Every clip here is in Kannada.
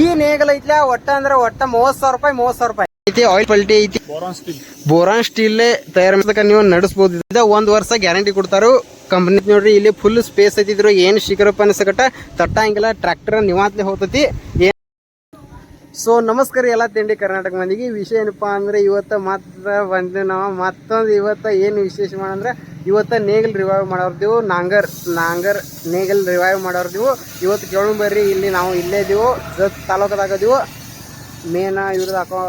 ಈ ನೇಗಲ್ ಐತ್ಲ ಒಟ್ಟ ಅಂದ್ರ ಒಟ್ಟ ಮೂವತ್ ಸಾವಿರ ರೂಪಾಯಿ ಮೂವತ್ ಸಾವಿರ ರೂಪಾಯಿ. ಐತಿ ಆಯಿಲ್ ಕ್ವಾಲಿಟಿ ಐತಿ. ಬೋರಾನ್ ಸ್ಟೀಲ್ ಬೋರಾನ್ ಸ್ಟೀಲ್ ತಯಾರ ಮಾಡಕ ನೀವು ನಡೆಸಬಹುದು ಇದ ಒಂದ್ ವರ್ಷ ಗ್ಯಾರಂಟಿ ಕೊಡ್ತಾರ. ಕಂಪನಿ ನೋಡ್ರಿ ಇಲ್ಲಿ ಫುಲ್ ಸ್ಪೇಸ್ ಐತಿದ್ರು ಏನ್ ಶಿಖರಪ್ಪ ಅನ್ಸಕಟ್ಟ ತಟ್ಟ ಹಂಗಿಲ್ಲ ಟ್ರ್ಯಾಕ್ಟರ್ ನಿವಾತ್ಲೆ ಹೋಗ್ತತಿ. ಸೊ ನಮಸ್ಕಾರ ಎಲ್ಲ ತಿಂಡಿ ಕರ್ನಾಟಕ ಮಂದಿಗೆ ವಿಷಯ ಏನಪ್ಪ ಅಂದ್ರೆ ಇವತ್ತು ಮತ್ತ ಬಂದು ನಾವು ಮತ್ತೊಂದು ಇವತ್ತು ಏನು ವಿಶೇಷ ಮಾಡಂದ್ರೆ ಇವತ್ತು ನೇಗಲ್ ರಿವೈವ್ ಮಾಡೋರ್ದೇವು. ನಾಂಗರ್ ನಾಂಗರ್ ನೇಗಲ್ ರಿವೈವ್ ಮಾಡೋರ್ದೇವು. ಇವತ್ತು ಕೇಳು ಬರ್ರಿ ಇಲ್ಲಿ ನಾವು ಇಲ್ಲೇ ಇದೀವು ತಾಲೂಕದಾಗ ತಾಲೂಕದಾಗದೀವು ಮೇನ ಇವ್ರದ್ದು ಹಾಕೋ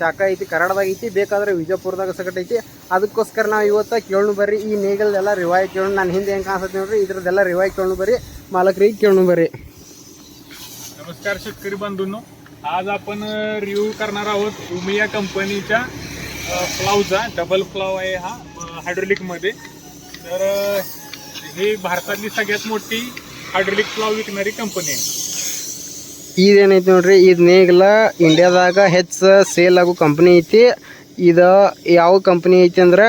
ಶಾಖ ಐತಿ ಕರಡದಾಗ ಐತಿ, ಬೇಕಾದ್ರೆ ವಿಜಯಪುರದಾಗ ಸಕಟ್ ಐತಿ. ಅದಕ್ಕೋಸ್ಕರ ನಾವು ಇವತ್ತು ಕೇಳು ಬರ್ರಿ ಈ ನೇಗಿಲ್ದೆಲ್ಲ ರಿವೈವ್ ಕೇಳೋಣ ನಾನು ಹಿಂದೆ ಹೆಂಗೆ ಕಾಣಿಸುತ್ತೆ ನೋಡ್ರಿ, ಇದ್ರದ್ದೆಲ್ಲ ರಿವೈವ್ ಕೇಳು ಬರ್ರಿ ಮಾಲಕರಿಗೆ ಕೇಳು ಬರ್ರಿ ನಮಸ್ಕಾರ ಬಂದು आज आपण रिव्ह्यू करणार आहोत उमिया कंपनीच्या फ्लावचा डबल फ्लाव आहे हा हायड्रोलिक मध्ये तर अ, ही भारतातली सगळ्यात मोठी हायड्रोलिक फ्लाव विकणारी कंपनी आहे ಇದೇನೈತಿ ನೋಡ್ರಿ ಇದು ನೇಗಲ ಇಂಡಿಯಾದಾಗ ಹೆಚ್ಚ ಸೇಲ್ ಆಗೋ ಕಂಪ್ನಿ ಐತಿ ಇದ ಯಾವ ಕಂಪ್ನಿ ಐತಿ ಅಂದ್ರೆ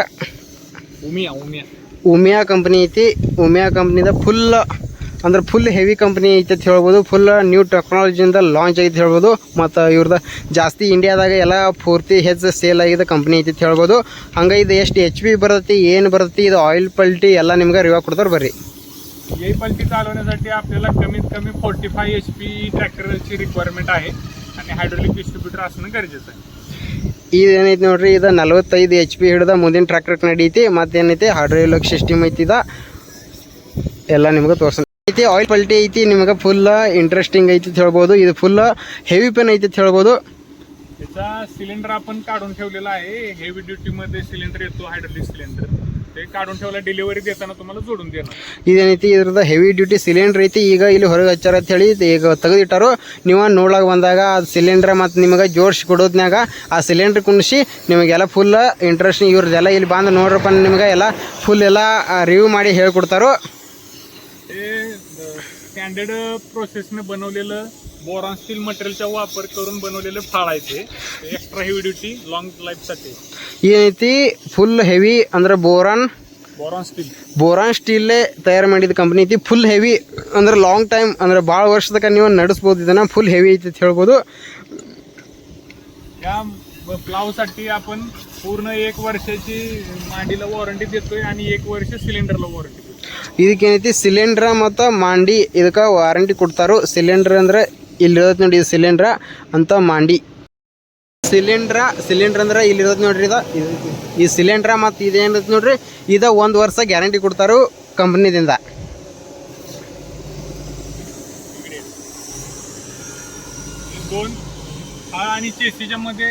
उमिया उमिया ಉಮಿಯಾ ಕಂಪ್ನಿ ಐತಿ ಉಮಿಯಾ ಕಂಪ್ನಿದ ಫುಲ್ ಅಂದ್ರೆ ಫುಲ್ ಹೆವಿ ಕಂಪ್ನಿ ಐತಿ ಅಂತ ಹೇಳ್ಬೋದು ಫುಲ್ ನ್ಯೂ ಟೆಕ್ನಾಲಜಿಯಿಂದ ಲಾಂಚ್ ಐತಿ ಹೇಳ್ಬೋದು ಮತ್ತು ಇವ್ರದ್ದು ಜಾಸ್ತಿ ಇಂಡಿಯಾದಾಗ ಎಲ್ಲ ಪೂರ್ತಿ ಹೆಚ್ಚು ಸೇಲ್ ಆಗಿದ ಕಂಪ್ನಿ ಐತಿ ಅಂತ ಹೇಳ್ಬೋದು ಹಂಗೆ ಇದು ಎಷ್ಟು ಎಚ್ ಪಿ ಬರ್ತೈತಿ ಏನು ಬರ್ತೈತಿ ಇದು ಆಯಿಲ್ ಪಲ್ಟಿ ಎಲ್ಲ ನಿಮ್ಗೆ ರಿವಾ ಕೊಡ್ತಾರೆ ಬರ್ರಿ ही पलटी चालवण्यासाठी आपल्याला कमीत कमी फोर्टी फाय एच पी ट्रॅक्टरची रिक्वायरमेंट आहे आणि हायड्रोलिक डिस्ट्रीब्युटर असणं गरजेचं आहे ಇದೇನೈತಿ ನೋಡ್ರಿ ಇದು ನಲವತ್ತೈದು ಎಚ್ ಪಿ ಹಿಡ್ದ ಮುಂದಿನ ಟ್ರ್ಯಾಕ್ಟರ್ ನಡೀತಿ ಮತ್ತೇನೈತಿ ಹೈಡ್ರೋಲಿಕ್ ಸಿಸ್ಟಮ್ ಐತಿ ಇದ ಎಲ್ಲ ನಿಮ್ಗೆ ತೋರ್ಸ ಐತಿ ಆಯಿಲ್ ಪಲ್ಟಿ ಐತಿ ನಿಮ್ಗೆ ಫುಲ್ ಇಂಟ್ರೆಸ್ಟಿಂಗ್ ಐತಿ ಅಂತ ಹೇಳ್ಬೋದು ಇದು ಫುಲ್ ಹೆವಿ ಪೆನ್ ಐತಿ ಅಂತ ಹೇಳ್ಬೋದು त्याचा सिलेंडर आपण काढून ठेवलेला आहे हेवी ड्युटी मध्ये सिलेंडर येतो हायड्रोलिक सिलेंडर ते काढून ठेवला डिलिव्हरी देताना तुम्हाला जोडून देणार ಇದೇನೈತಿ ಇದ್ರದ್ದು ಹೆವಿ ಡ್ಯೂಟಿ ಸಿಲಿಂಡರ್ ಐತಿ ಈಗ ಇಲ್ಲಿ ಹೊರಗೆ ಹಚ್ಚಾರ ಅಂತ ಹೇಳಿ ಈಗ ತೆಗೆದಿಟ್ಟಾರು ನೀವು ನೋಡ್ಲಾಗ ಬಂದಾಗ ಆ ಸಿಲಿಂಡರ್ ಮತ್ತು ನಿಮಗೆ ಜೋಡಿಸಿ ಕೊಡೋದ್ನಾಗ ಆ ಸಿಲಿಂಡರ್ ಕುಣಿಸಿ ನಿಮಗೆಲ್ಲ ಫುಲ್ ಇಂಟ್ರೆಸ್ಟ್ ಇವ್ರದ್ದೆಲ್ಲ ಇಲ್ಲಿ ಬಂದು ನೋಡ್ರಪ್ಪ ನಿಮ್ಗೆ ಎಲ್ಲ ಫುಲ್ ಎಲ್ಲ ರಿವ್ಯೂ ಮಾಡಿ ಹೇಳ್ಕೊಡ್ತಾರೋ हे स्टँडर्ड प्रोसेसने बनवलेलं बोरॉन स्टील मटेरियलचा वापर करून बनवलेलं फाळ आहे ते एक्स्ट्रा हेवी ड्युटी लॉंग लाईफसाठी ಏನೈತಿ ಫುಲ್ ಹೆವಿ ಅಂದ್ರೆ ಬೋರಾನ್ बोरॉन स्टील ಬೋರಾನ್ ಸ್ಟೀಲ್ಲೇ ತಯಾರು ಮಾಡಿದ ಕಂಪ್ನಿ ಐತಿ ಫುಲ್ ಹೆವಿ ಅಂದ್ರೆ ಲಾಂಗ್ ಟೈಮ್ ಅಂದ್ರೆ ಭಾಳ ವರ್ಷದಕ ನೀವು ನಡೆಸ್ಬೋದು ಇದನ್ನ ಫುಲ್ ಹೆವಿ ಐತಿ ಅಂತ ಹೇಳ್ಬೋದು या प्लावसाठी आपण पूर्ण एक वर्षाची मांडीला वॉरंटी देतोय आणि एक वर्ष सिलेंडरला वॉरंटी देतोय ಇದಕ್ಕೇನೈತಿ ಸಿಲಿಂಡ್ರ ಮತ್ತು ಮಾಂಡಿ ಇದಕ್ಕೆ ವಾರಂಟಿ ಕೊಡ್ತಾರೋ ಸಿಲಿಂಡ್ರ್ ಅಂದ್ರೆ ಇಲ್ಲಿ ಇರೋದು ನೋಡಿ ಇದು ಸಿಲಿಂಡ್ರ ಅಂತ ಮಾಂಡಿ ಸಿಲಿಂಡ್ರ ಸಿಲಿಂಡ್ರ್ ಅಂದ್ರೆ ಇಲ್ಲಿ ಇರೋದು ನೋಡ್ರಿ ಇದ ಇದು- ಈ ಸಿಲಿಂಡ್ರ ಮತ್ತು ಇದೇನಿರುತ್ತೆ ನೋಡ್ರಿ ಇದ ಒಂದು ವರ್ಷ ಗ್ಯಾರಂಟಿ ಕೊಡ್ತಾರೋ ಕಂಪ್ನಿದಿಂದ दोन फाळ आणि चेसीच्या मध्ये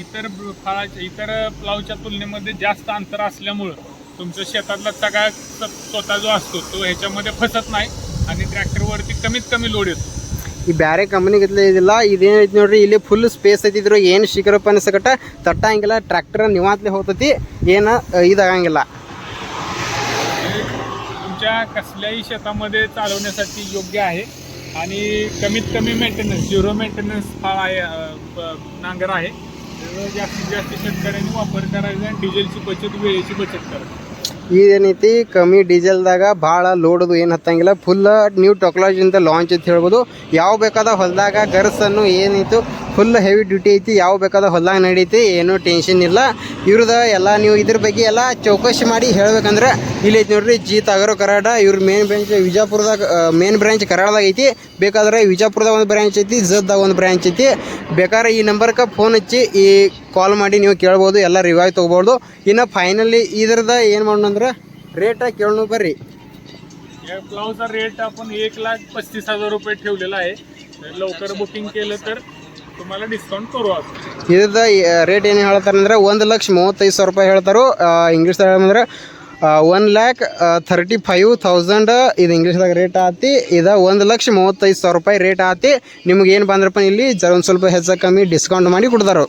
इतर ब- फाळाच्या इतर प्लावच्या तुलनेमध्ये जास्त अंतर असल्यामुळं तुमच्या शेतातला सगळा स- स्वतः जो असतो तो ह्याच्यामध्ये फसत नाही आणि ट्रॅक्टरवरती कमीत कमी लोड येतो ಈ ಬ್ಯಾರೆ ಕಂಪ್ನಿಗಿತ್ಲೆ ಇದಿಲ್ಲ ಇದೇನೈತಿ ನೋಡ್ರಿ ಇಲ್ಲಿ ಫುಲ್ ಸ್ಪೇಸ್ ಐತಿದ್ರು ಏನು ಶಿಖರಪ್ಪ ಅನ್ಸಕಟ ತಟ್ಟಂಗಿಲ್ಲ ಟ್ರ್ಯಾಕ್ಟರ್ ನಿವಾತ್ಲೆ ಹೋಗ್ತತಿ ಏನು ಇದಾಗಂಗಿಲ್ಲ हे तुमच्या कसल्याही शेतामध्ये चालवण्यासाठी योग्य आहे आणि कमीत कमी मेंटेनन्स झिरो मेंटेनन्स फाळ आहे अं, ब- नांगर आहे त्यामुळे जास्तीत जास्त शेतकऱ्यांनी वापर करायचा आणि डिझेलची बचत वेळेची बचत करायची ಇದೇನೈತಿ ಕಮ್ಮಿ ಡೀಸೆಲ್ದಾಗ ಭಾಳ ಲೋಡದು ಏನು ಹತ್ತಂಗಿಲ್ಲ. ಫುಲ್ ನ್ಯೂ ಟೆಕ್ನಾಲಜಿಯಿಂದ ಲಾಂಚ್ ಅಂತ ಹೇಳ್ಬೋದು. ಯಾವ ಬೇಕಾದ ಹೊಲದಾಗ ಗರ್ಸನ್ನು ಏನೈತು ಫುಲ್ ಹೆವಿ ಡ್ಯೂಟಿ ಐತಿ ಯಾವ ಬೇಕಾದ ಹೊಲದಾಗ ನಡೀತಿ ಏನೂ ಟೆನ್ಷನ್ ಇಲ್ಲ ಇವ್ರದ್ದು ಎಲ್ಲ ನೀವು ಇದ್ರ ಬಗ್ಗೆ ಎಲ್ಲ ಚೌಕಶಿ ಮಾಡಿ ಹೇಳ್ಬೇಕಂದ್ರೆ ಇಲ್ಲಿ ಐತಿ ನೋಡ್ರಿ ಜಿ ತಗರೋ ಕರಾಡ ಇವ್ರ ಮೇನ್ ಬ್ರಾಂಚ್ ವಿಜಯಪುರದಾಗ ಮೇನ್ ಬ್ರಾಂಚ್ ಕರಾಡದಾಗ ಐತಿ ಬೇಕಾದ್ರೆ ವಿಜಯಪುರದಾಗ ಒಂದು ಬ್ರಾಂಚ್ ಐತಿ ಜದ್ದಾಗ ಒಂದು ಬ್ರಾಂಚ್ ಐತಿ ಬೇಕಾದ್ರೆ ಈ ನಂಬರ್ಗೆ ಫೋನ್ ಹಚ್ಚಿ ಈ ಕಾಲ್ ಮಾಡಿ ನೀವು ಕೇಳ್ಬೋದು ಎಲ್ಲ ರಿವಾಯ್ ತೊಗೋಬೋದು ಇನ್ನು ಫೈನಲಿ ಇದ್ರದ್ದು ಏನು ಮಾಡೋಣ ಅಂದ್ರೆ ರೇಟ ಕೇಳೋಣ ಬರ್ರಿ या प्लावचा रेट आपण एक लाख पस्तीस हजार रुपये ठेवलेला आहे तर लवकर बुकिंग केलं तर तुम्हाला डिस्काउंट करू आपण ಇದ್ರದ್ದು ರೇಟ್ ಏನು ಹೇಳ್ತಾರೆ ಅಂದ್ರೆ ಒಂದು ಲಕ್ಷ ಮೂವತ್ತೈದು ಸಾವಿರ ರೂಪಾಯಿ ಹೇಳ್ತಾರೋ ಇಂಗ್ಲೀಷ್ದಾಗ ಹೇಳಂದ್ರೆ one lakh thirty five thousand ಇದು ಇಂಗ್ಲೀಷ್ದಾಗ ರೇಟ್ ಆತಿ ಇದು ಒಂದು ಲಕ್ಷ ಮೂವತ್ತೈದು ಸಾವಿರ ರೂಪಾಯಿ ರೇಟ್ ಆತಿ ನಿಮ್ಗೆ ಏನು ಬಂದ್ರಪ್ಪ ಇಲ್ಲಿ ಜರ ಒಂದು ಸ್ವಲ್ಪ ಹೆಚ್ಚು ಕಮ್ಮಿ ಡಿಸ್ಕೌಂಟ್ ಮಾಡಿ ಕೊಡ್ತಾರೋ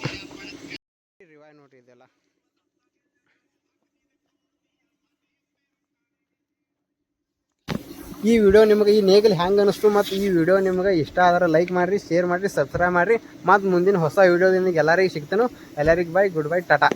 ಈ ವಿಡಿಯೋ ನಿಮಗೆ ಈ ನೇಗಲ್ ಹ್ಯಾಂಗೆ ಅನಿಸ್ತು ಮತ್ತು ಈ ವಿಡಿಯೋ ನಿಮಗೆ ಇಷ್ಟ ಆದ್ರೆ ಲೈಕ್ ಮಾಡಿರಿ ಶೇರ್ ಮಾಡಿರಿ ಸಬ್ಸ್ಕ್ರೈಬ್ ಮಾಡಿರಿ. ಮತ್ತು ಮುಂದಿನ ಹೊಸ ವಿಡಿಯೋದಿಂದ ಎಲ್ಲರಿಗೂ ಸಿಗ್ತಾನು. ಎಲ್ಲರಿಗೆ ಬೈ ಗುಡ್ ಬೈ ಟಾಟಾ